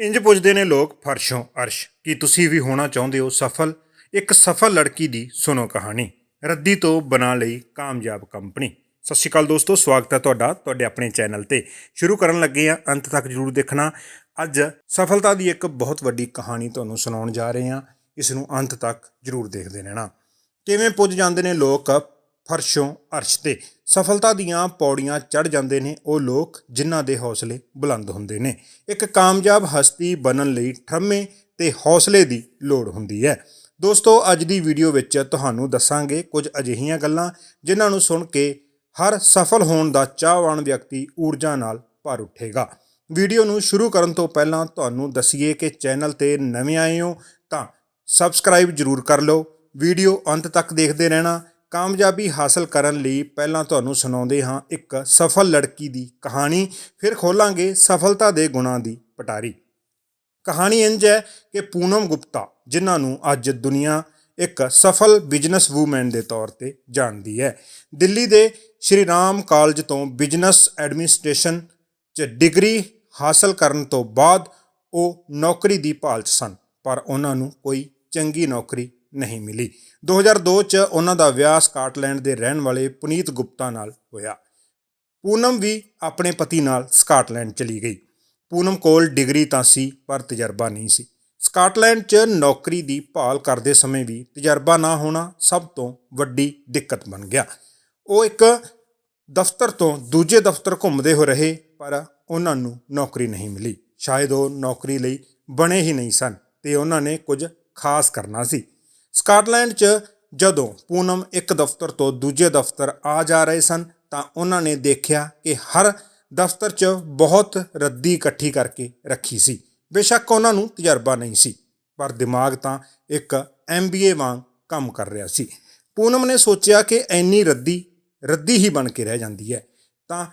ਇੰਜ ਪੁੱਛਦੇ ਨੇ ਲੋਕ, ਫਰਸ਼ੋਂ ਅਰਸ਼, ਕੀ ਤੁਸੀਂ ਵੀ ਹੋਣਾ ਚਾਹੁੰਦੇ ਹੋ ਸਫਲ। ਇੱਕ ਸਫਲ ਲੜਕੀ ਦੀ ਸੁਣੋ ਕਹਾਣੀ। ਰੱਦੀ ਤੋਂ ਬਣਾ ਲਈ ਕਾਮਯਾਬ ਕੰਪਨੀ। ਸਤਿ ਸ਼੍ਰੀ ਅਕਾਲ ਦੋਸਤੋ, ਸਵਾਗਤ ਹੈ ਤੁਹਾਡਾ ਤੁਹਾਡੇ ਆਪਣੇ ਚੈਨਲ ਤੇ। ਸ਼ੁਰੂ ਕਰਨ ਲੱਗੇ ਆ ਅੰਤ ਤੱਕ ਜਰੂਰ ਦੇਖਣਾ। ਅੱਜ ਸਫਲਤਾ ਦੀ ਇੱਕ ਬਹੁਤ ਵੱਡੀ ਕਹਾਣੀ ਤੁਹਾਨੂੰ ਸੁਣਾਉਣ ਜਾ ਰਹੇ ਹਾਂ। ਇਸ ਨੂੰ ਅੰਤ ਤੱਕ ਜਰੂਰ ਦੇਖਦੇ ਰਹਿਣਾ। ਕਿਵੇਂ ਪੁੱਜ ਜਾਂਦੇ ਨੇ ਲੋਕ? ਫਰਸ਼ੋਂ ਅਰਸ਼ ਤੇ। ਸਫਲਤਾ ਦੀਆਂ ਪੌੜੀਆਂ ਚੜ ਜਾਂਦੇ ਨੇ ਉਹ ਲੋਕ, ਜਿਨ੍ਹਾਂ ਦੇ ਹੌਸਲੇ ਬੁਲੰਦ ਹੁੰਦੇ ਨੇ। ਇੱਕ ਕਾਮਯਾਬ ਹਸਤੀ ਬਣਨ ਲਈ ਠਰਮੇ ਤੇ ਹੌਸਲੇ ਦੀ ਲੋੜ ਹੁੰਦੀ ਹੈ। ਦੋਸਤੋ, ਅੱਜ ਦੀ ਵੀਡੀਓ ਵਿੱਚ ਤੁਹਾਨੂੰ ਦੱਸਾਂਗੇ ਕੁਝ ਅਜਿਹੀਆਂ ਗੱਲਾਂ, ਜਿਨ੍ਹਾਂ ਨੂੰ ਸੁਣ ਕੇ ਹਰ ਸਫਲ ਹੋਣ ਦਾ ਚਾਹਵਾਨ ਵਿਅਕਤੀ ਊਰਜਾ ਨਾਲ ਭਰ ਉੱਠੇਗਾ। ਵੀਡੀਓ ਨੂੰ ਸ਼ੁਰੂ ਕਰਨ ਤੋਂ ਪਹਿਲਾਂ ਤੁਹਾਨੂੰ ਦਸੀਏ ਕਿ ਚੈਨਲ ਤੇ ਨਵੇਂ ਆਏ ਹੋ ਤਾਂ ਸਬਸਕ੍ਰਾਈਬ ਜਰੂਰ ਕਰ ਲਓ। ਵੀਡੀਓ ਅੰਤ ਤੱਕ ਦੇਖਦੇ ਰਹਿਣਾ ਕਾਮਯਾਬੀ ਹਾਸਲ ਕਰਨ ਲਈ ਪਹਿਲਾਂ ਤੁਹਾਨੂੰ ਸੁਣਾਉਂਦੇ ਹਾਂ ਇੱਕ ਸਫਲ ਲੜਕੀ ਦੀ ਕਹਾਣੀ, ਫਿਰ ਖੋਲਾਂਗੇ ਸਫਲਤਾ ਦੇ ਗੁਣਾਂ ਦੀ ਪਟਾਰੀ। ਕਹਾਣੀ ਇੰਜ ਹੈ ਕਿ ਪੂਨਮ ਗੁਪਤਾ, ਜਿਨ੍ਹਾਂ ਨੂੰ ਅੱਜ ਦੁਨੀਆ ਇੱਕ ਸਫਲ ਬਿਜ਼ਨਸ ਵੂਮੈਨ ਦੇ ਤੌਰ ਤੇ ਜਾਣਦੀ ਹੈ, ਦਿੱਲੀ ਦੇ ਸ਼੍ਰੀ ਰਾਮ ਕਾਲਜ ਤੋਂ ਬਿਜ਼ਨਸ ਐਡਮਿਨਿਸਟ੍ਰੇਸ਼ਨ 'ਚ ਡਿਗਰੀ ਹਾਸਲ ਕਰਨ ਤੋਂ ਬਾਅਦ ਉਹ ਨੌਕਰੀ ਦੀ ਭਾਲ 'ਚ ਸਨ, ਪਰ ਉਹਨਾਂ ਨੂੰ ਕੋਈ ਚੰਗੀ ਨੌਕਰੀ ਨਹੀਂ ਮਿਲੀ। 2002 'ਚ ਉਹਨਾਂ ਦਾ ਵਿਆਹ ਸਕਾਟਲੈਂਡ ਦੇ ਰਹਿਣ ਵਾਲੇ ਪੁਨੀਤ ਗੁਪਤਾ ਨਾਲ ਹੋਇਆ। ਪੂਨਮ ਵੀ ਆਪਣੇ ਪਤੀ ਨਾਲ ਸਕਾਟਲੈਂਡ ਚਲੀ ਗਈ। ਪੂਨਮ ਕੋਲ ਡਿਗਰੀ ਤਾਂ ਸੀ, ਪਰ ਤਜਰਬਾ ਨਹੀਂ ਸੀ। ਸਕਾਟਲੈਂਡ 'ਚ ਨੌਕਰੀ ਦੀ ਭਾਲ ਕਰਦੇ ਸਮੇਂ ਵੀ ਤਜਰਬਾ ਨਾ ਹੋਣਾ ਸਭ ਤੋਂ ਵੱਡੀ ਦਿੱਕਤ ਬਣ ਗਿਆ। ਉਹ ਇੱਕ ਦਫ਼ਤਰ ਤੋਂ ਦੂਜੇ ਦਫ਼ਤਰ ਘੁੰਮਦੇ ਹੋ ਰਹੇ, ਪਰ ਉਹਨਾਂ ਨੂੰ ਨੌਕਰੀ ਨਹੀਂ ਮਿਲੀ। ਸ਼ਾਇਦ ਉਹ ਨੌਕਰੀ ਲਈ ਬਣੇ ਹੀ ਨਹੀਂ ਸਨ ਤੇ ਉਹਨਾਂ ਨੇ ਕੁਝ ਖਾਸ ਕਰਨਾ ਸੀ। ਸਕਾਟਲੈਂਡ 'ਚ ਜਦੋਂ ਪੂਨਮ ਇੱਕ ਦਫ਼ਤਰ ਤੋਂ ਦੂਜੇ ਦਫ਼ਤਰ ਆ ਜਾ ਰਹੇ ਸਨ, ਤਾਂ ਉਹਨਾਂ ਨੇ ਦੇਖਿਆ ਕਿ ਹਰ ਦਫ਼ਤਰ 'ਚ ਬਹੁਤ ਰੱਦੀ ਇਕੱਠੀ ਕਰਕੇ ਰੱਖੀ ਸੀ। ਬੇਸ਼ੱਕ ਉਹਨਾਂ ਨੂੰ ਤਜਰਬਾ ਨਹੀਂ ਸੀ, ਪਰ ਦਿਮਾਗ ਤਾਂ ਇੱਕ ਐਮਬੀਏ ਵਾਂਗ ਕੰਮ ਕਰ ਰਿਹਾ ਸੀ। ਪੂਨਮ ਨੇ ਸੋਚਿਆ ਕਿ ਐਨੀ ਰੱਦੀ ਰੱਦੀ ਹੀ ਬਣ ਕੇ ਰਹਿ ਜਾਂਦੀ ਹੈ, ਤਾਂ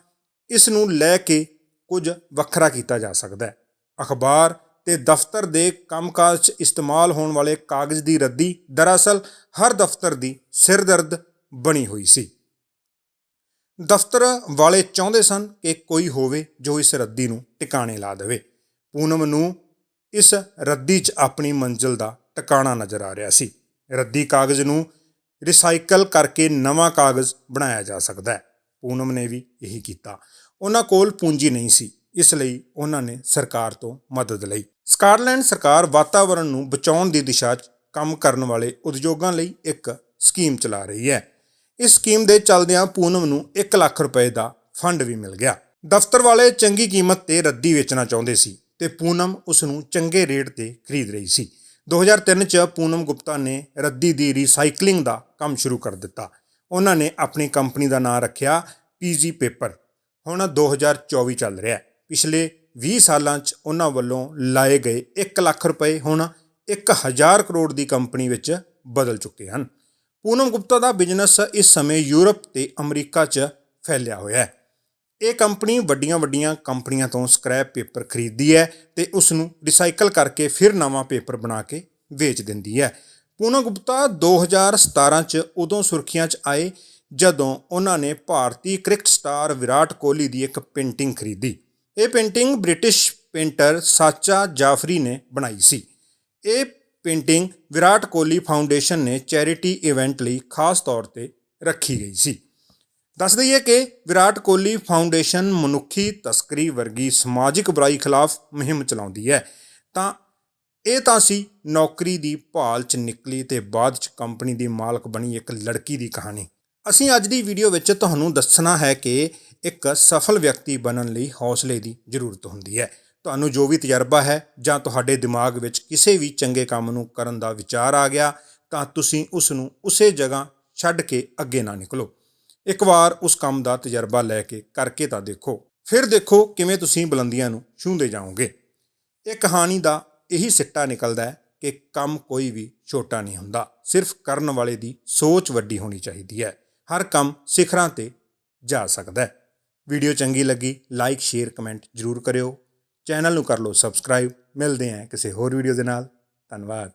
ਇਸ ਨੂੰ ਲੈ ਕੇ ਕੁਝ ਵੱਖਰਾ ਕੀਤਾ ਜਾ ਸਕਦਾ ਹੈ। ਅਖਬਾਰ ਤੇ ਦਫ਼ਤਰ ਦੇ ਕੰਮਕਾਜ 'ਚ ਇਸਤੇਮਾਲ ਹੋਣ ਵਾਲੇ ਕਾਗਜ਼ ਦੀ ਰੱਦੀ ਦਰਅਸਲ ਹਰ ਦਫ਼ਤਰ ਦੀ ਸਿਰਦਰਦ ਬਣੀ ਹੋਈ ਸੀ। ਦਫ਼ਤਰ ਵਾਲੇ ਚਾਹੁੰਦੇ ਸਨ ਕਿ ਕੋਈ ਹੋਵੇ ਜੋ ਇਸ ਰੱਦੀ ਨੂੰ ਟਿਕਾਣੇ ਲਾ ਦੇਵੇ। ਪੂਨਮ ਨੂੰ ਇਸ ਰੱਦੀ 'ਚ ਆਪਣੀ ਮੰਜ਼ਿਲ ਦਾ ਟਿਕਾਣਾ ਨਜ਼ਰ ਆ ਰਿਹਾ ਸੀ। ਰੱਦੀ ਕਾਗਜ਼ ਨੂੰ ਰਿਸਾਈਕਲ ਕਰਕੇ ਨਵਾਂ ਕਾਗਜ਼ ਬਣਾਇਆ ਜਾ ਸਕਦਾ ਹੈ। ਪੂਨਮ ਨੇ ਵੀ ਇਹੀ ਕੀਤਾ। ਉਹਨਾਂ ਕੋਲ ਪੂੰਜੀ ਨਹੀਂ ਸੀ, ਇਸ ਲਈ ਉਹਨਾਂ ਨੇ ਸਰਕਾਰ ਤੋਂ ਮਦਦ ਲਈ। ਸਕਾਟਲੈਂਡ ਸਰਕਾਰ ਵਾਤਾਵਰਣ ਨੂੰ ਬਚਾਉਣ ਦੀ ਦਿਸ਼ਾ 'ਚ ਕੰਮ ਕਰਨ ਵਾਲੇ ਉਦਯੋਗਾਂ ਲਈ ਇੱਕ ਸਕੀਮ ਚਲਾ ਰਹੀ ਹੈ। ਇਸ ਸਕੀਮ ਦੇ ਚੱਲਦਿਆਂ ਪੂਨਮ ਨੂੰ 1 ਲੱਖ ਰੁਪਏ ਦਾ ਫੰਡ ਵੀ ਮਿਲ ਗਿਆ। ਦਫ਼ਤਰ ਵਾਲੇ ਚੰਗੀ ਕੀਮਤ ਤੇ ਰੱਦੀ ਵੇਚਣਾ ਚਾਹੁੰਦੇ ਸੀ ਤੇ ਪੂਨਮ ਉਸ ਨੂੰ ਚੰਗੇ ਰੇਟ ਤੇ ਖਰੀਦ ਰਹੀ ਸੀ। 2003 ਚ ਪੂਨਮ ਗੁਪਤਾ ਨੇ ਰੱਦੀ ਦੀ ਰੀਸਾਈਕਲਿੰਗ ਦਾ ਕੰਮ ਸ਼ੁਰੂ ਕਰ ਦਿੱਤਾ। ਉਹਨਾਂ ਨੇ ਆਪਣੀ ਕੰਪਨੀ ਦਾ ਨਾਮ ਰੱਖਿਆ ਪੀਜੀ ਪੇਪਰ। ਹੁਣ 2024 ਚੱਲ ਰਿਹਾ ਪਿਛਲੇ 20 ਸਾਲਾਂ 'ਚ ਉਹਨਾਂ ਵੱਲੋਂ ਲਾਏ ਗਏ 1 ਲੱਖ ਰੁਪਏ ਹੁਣ 1000 ਕਰੋੜ ਦੀ ਕੰਪਨੀ ਵਿੱਚ ਬਦਲ ਚੁੱਕੇ ਹਨ। ਪੂਨਮ ਗੁਪਤਾ ਦਾ ਬਿਜ਼ਨਸ ਇਸ ਸਮੇਂ ਯੂਰਪ ਤੇ ਅਮਰੀਕਾ 'ਚ ਫੈਲਿਆ ਹੋਇਆ ਹੈ। ਇਹ ਕੰਪਨੀ ਵੱਡੀਆਂ-ਵੱਡੀਆਂ ਕੰਪਨੀਆਂ ਤੋਂ ਸਕ੍ਰੈਪ ਪੇਪਰ ਖਰੀਦਦੀ ਹੈ ਤੇ ਉਸ ਨੂੰ ਰੀਸਾਈਕਲ ਕਰਕੇ ਫਿਰ ਨਵਾਂ ਪੇਪਰ ਬਣਾ ਕੇ ਵੇਚ ਦਿੰਦੀ ਹੈ। ਪੂਨਮ ਗੁਪਤਾ 2017 'ਚ ਉਦੋਂ ਸੁਰਖੀਆਂ 'ਚ ਆਏ ਜਦੋਂ ਉਹਨਾਂ ਨੇ ਭਾਰਤੀ ਕ੍ਰਿਕਟ ਸਟਾਰ ਵਿਰਾਟ ਕੋਹਲੀ ਦੀ ਇੱਕ ਪੇਂਟਿੰਗ ਖਰੀਦੀ। ਇਹ ਪੇਂਟਿੰਗ ਬ੍ਰਿਟਿਸ਼ ਪੇਂਟਰ ਸਾਚਾ ਜਾਫਰੀ ਨੇ ਬਣਾਈ ਸੀ। ਇਹ ਪੇਂਟਿੰਗ ਵਿਰਾਟ ਕੋਹਲੀ ਫਾਊਂਡੇਸ਼ਨ ਨੇ ਚੈਰਿਟੀ ਇਵੈਂਟ ਲਈ ਖਾਸ ਤੌਰ ਤੇ ਰੱਖੀ ਗਈ ਸੀ। ਦੱਸ ਦਈਏ ਕਿ ਵਿਰਾਟ ਕੋਹਲੀ ਫਾਊਂਡੇਸ਼ਨ ਮਨੁੱਖੀ ਤਸਕਰੀ ਵਰਗੀ ਸਮਾਜਿਕ ਬੁਰਾਈ ਖਿਲਾਫ ਮੁਹਿੰਮ ਚਲਾਉਂਦੀ ਹੈ। ਤਾਂ ਇਹ ਤਾਂ ਸੀ ਨੌਕਰੀ ਦੀ ਭਾਲ 'ਚ ਨਿਕਲੀ ਤੇ ਬਾਅਦ 'ਚ ਕੰਪਨੀ ਦੀ ਮਾਲਕ ਬਣੀ ਇੱਕ ਲੜਕੀ ਦੀ ਕਹਾਣੀ। ਅਸੀਂ ਅੱਜ ਦੀ ਵੀਡੀਓ ਵਿੱਚ ਤੁਹਾਨੂੰ ਦੱਸਣਾ ਹੈ ਕਿ ਇੱਕ ਸਫਲ ਵਿਅਕਤੀ ਬਣਨ ਲਈ ਹੌਸਲੇ ਦੀ ਜ਼ਰੂਰਤ ਹੁੰਦੀ ਹੈ। ਤੁਹਾਨੂੰ ਜੋ ਵੀ ਤਜਰਬਾ ਹੈ ਜਾਂ ਤੁਹਾਡੇ ਦਿਮਾਗ ਵਿੱਚ ਕਿਸੇ ਵੀ ਚੰਗੇ ਕੰਮ ਨੂੰ ਕਰਨ ਦਾ ਵਿਚਾਰ ਆ ਗਿਆ, ਤਾਂ ਤੁਸੀਂ ਉਸ ਨੂੰ ਉਸੇ ਜਗ੍ਹਾ ਛੱਡ ਕੇ ਅੱਗੇ ਨਾ ਨਿਕਲੋ। ਇੱਕ ਵਾਰ ਉਸ ਕੰਮ ਦਾ ਤਜਰਬਾ ਲੈ ਕੇ ਕਰਕੇ ਤਾਂ ਦੇਖੋ। ਫਿਰ ਦੇਖੋ ਕਿਵੇਂ ਤੁਸੀਂ ਬੁਲੰਦੀਆਂ ਨੂੰ ਛੂੰਹਦੇ ਜਾਓਗੇ। ਇਹ ਕਹਾਣੀ ਦਾ ਇਹੀ ਸਿੱਟਾ ਨਿਕਲਦਾ ਹੈ ਕਿ ਕੰਮ ਕੋਈ ਵੀ ਛੋਟਾ ਨਹੀਂ ਹੁੰਦਾ। ਸਿਰਫ ਕਰਨ ਵਾਲੇ ਦੀ ਸੋਚ ਵੱਡੀ ਹੋਣੀ ਚਾਹੀਦੀ ਹੈ। ਹਰ ਕੰਮ ਸਿਖਰਾਂ ਤੇ ਜਾ ਸਕਦਾ ਹੈ। ਵੀਡੀਓ ਚੰਗੀ ਲੱਗੀ ਲਾਈਕ ਸ਼ੇਅਰ ਕਮੈਂਟ ਜਰੂਰ ਕਰਿਓ। ਚੈਨਲ ਨੂੰ ਕਰ ਲਓ ਸਬਸਕ੍ਰਾਈਬ ਮਿਲਦੇ ਹਾਂ ਕਿਸੇ ਹੋਰ ਵੀਡੀਓ ਦੇ ਨਾਲ। ਧੰਨਵਾਦ।